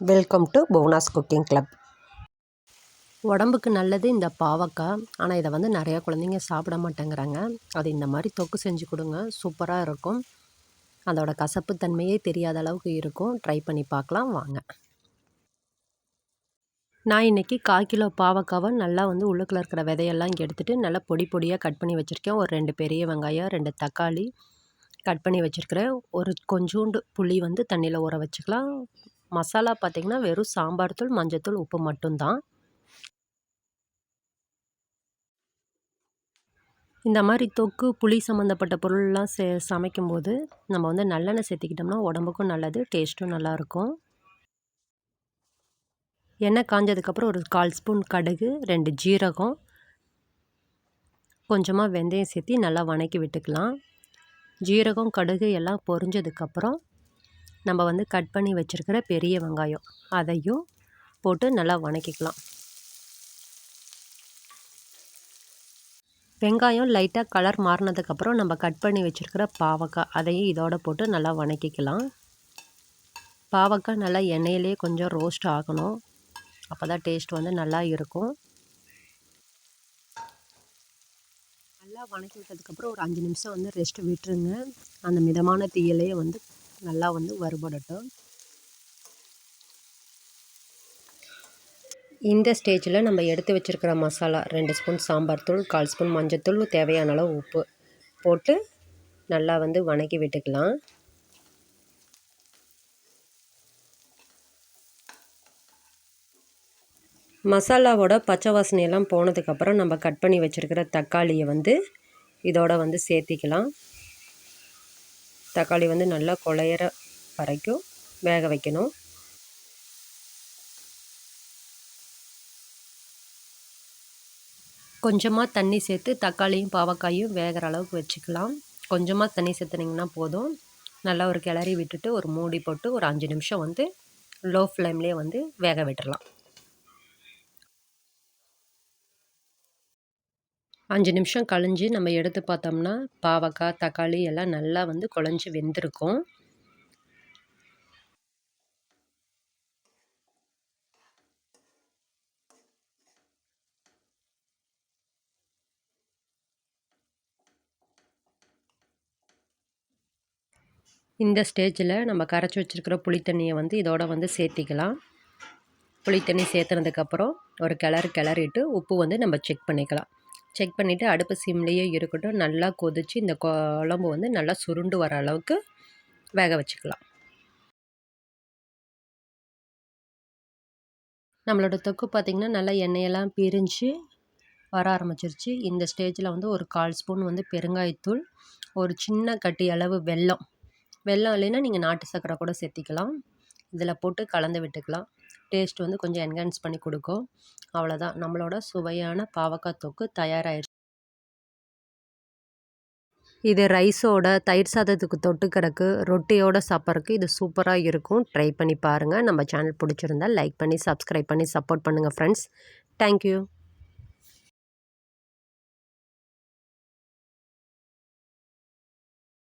Welcome to Bhuvana's cooking club உடம்புக்கு நல்லது இந்த பாவக்காய். ஆனால் இதை வந்து நிறையா குழந்தைங்க சாப்பிட மாட்டேங்கிறாங்க. அது இந்த மாதிரி தொக்கு செஞ்சு கொடுங்க. சூப்பராக இருக்கும். அதோட கசப்பு தன்மையே தெரியாத அளவுக்கு இருக்கும். ட்ரை பண்ணி பார்க்கலாம். வாங்க. நான் இன்றைக்கி கால் கிலோ பாவக்காவை நல்லா வந்து உள்ளுக்குள்ள இருக்கிற விதையெல்லாம் இங்கே எடுத்துகிட்டு நல்லா பொடி பொடியாக கட் பண்ணி வச்சுருக்கேன். ஒரு ரெண்டு பெரிய வெங்காயம் ரெண்டு தக்காளி கட் பண்ணி வச்சுருக்கிறேன். ஒரு கொஞ்சோண்டு புளி வந்து தண்ணியில் ஊற வச்சுக்கலாம். மசாலா பார்த்திங்கன்னா வெறும் சாம்பார் தூள் மஞ்சத்தூள் உப்பு மட்டும்தான். இந்த மாதிரி தொக்கு புளி சம்மந்தப்பட்ட பொருள்லாம் சே சமைக்கும்போது நம்ம வந்து நல்லெண்ணெய் சேர்த்திக்கிட்டோம்னா உடம்புக்கும் நல்லது டேஸ்ட்டும் நல்லாயிருக்கும். எண்ணெய் காஞ்சதுக்கப்புறம் ஒரு கால் ஸ்பூன் கடுகு ரெண்டு ஜீரகம். கொஞ்சமாக வெந்தயம் சேர்த்தி நல்லா வணக்கி விட்டுக்கலாம். ஜீரகம் கடுகு எல்லாம் பொரிஞ்சதுக்கப்புறம் நம்ம வந்து கட் பண்ணி வச்சுருக்கிற பெரிய வெங்காயம் அதையும் போட்டு நல்லா வணக்கிக்கலாம். வெங்காயம் லைட்டாக கலர் மாறினதுக்கப்புறம் நம்ம கட் பண்ணி வச்சுருக்கிற பாவக்காய் அதையும் இதோட போட்டு நல்லா வணக்கிக்கலாம். பாவக்காய் நல்லா எண்ணெயிலே கொஞ்சம் ரோஸ்ட் ஆகணும். அப்போ தான் டேஸ்ட் வந்து நல்லா இருக்கும். நல்லா வணக்கி விட்டதுக்கப்புறம் ஒரு அஞ்சு நிமிஷம் வந்து ரெஸ்ட் விட்டுருங்க. அந்த மிதமான தீயிலே வந்து நல்லா வந்து வறுபடட்டும். இந்த ஸ்டேஜில் நம்ம எடுத்து வச்சுருக்கிற மசாலா ரெண்டு ஸ்பூன் சாம்பார் தூள் கால் ஸ்பூன் மஞ்சத்தூள் தேவையான அளவு உப்பு போட்டு நல்லா வந்து வணக்கி விட்டுக்கலாம். மசாலாவோட பச்சை வாசனையெல்லாம் போனதுக்கப்புறம் நம்ம கட் பண்ணி வச்சுருக்கிற தக்காளியை வந்து இதோட வந்து சேர்த்திக்கலாம். தக்காளி வந்து நல்லா குழையிற வரைக்கும் வேக வைக்கணும். கொஞ்சமாக தண்ணி சேர்த்து தக்காளியும் பாவக்காயும் வேகிற அளவுக்கு வச்சுக்கலாம். கொஞ்சமாக தண்ணி சேர்த்துனிங்கன்னா போதும். நல்லா ஒரு கிளறி விட்டுட்டு ஒரு மூடி போட்டு ஒரு அஞ்சு நிமிஷம் வந்து லோ ஃப்ளேம்லேயே வந்து வேக விட்டுடலாம் அஞ்சு நிமிஷம் கழிஞ்சு நம்ம எடுத்து பார்த்தோம்னா பாவக்காய் தக்காளி எல்லாம் நல்லா வந்து குழஞ்சி வெந்திருக்கும். இந்த ஸ்டேஜில் நம்ம கரைச்சி வச்சுருக்கிற புளித்தண்ணியை வந்து இதோட வந்து சேர்த்திக்கலாம். புளித்தண்ணி சேர்த்துனதுக்கப்புறம் ஒரு கிளறு கிளறிட்டு உப்பு வந்து நம்ம செக் பண்ணிக்கலாம். செக் பண்ணிவிட்டு அடுப்பு சிம்லேயே இருக்கட்டும். நல்லா கொதித்து இந்த குழம்பு வந்து நல்லா சுருண்டு வர அளவுக்கு வேக வச்சுக்கலாம். நம்மளோட தொக்கு பார்த்திங்கன்னா நல்லா எண்ணெயெல்லாம் பிரிஞ்சு வர ஆரம்பிச்சிருச்சு. இந்த ஸ்டேஜில் வந்து ஒரு கால் ஸ்பூன் வந்து பெருங்காயத்தூள் ஒரு சின்ன கட்டி அளவு வெல்லம். வெல்லம் இல்லைன்னா நீங்கள் நாட்டு சர்க்கரை கூட சேர்த்திக்கலாம். இதில் போட்டு கலந்து விட்டுக்கலாம். டேஸ்ட் வந்து கொஞ்சம் என்ஹான்ஸ் பண்ணி கொடுக்கும். அவ்வளோதான். நம்மளோட சுவையான பாவக்காய் தொக்கு தயாராகிடுச்சு இது ரைஸோட தயிர் சாதத்துக்கு தொட்டு கிடக்கு ரொட்டியோட சாப்பிட்றதுக்கு இது சூப்பராக இருக்கும். ட்ரை பண்ணி பாருங்கள் நம்ம சேனல் பிடிச்சிருந்தா லைக் பண்ணி சப்ஸ்கிரைப் பண்ணி சப்போர்ட் பண்ணுங்கள் ஃப்ரெண்ட்ஸ் தேங்க்யூ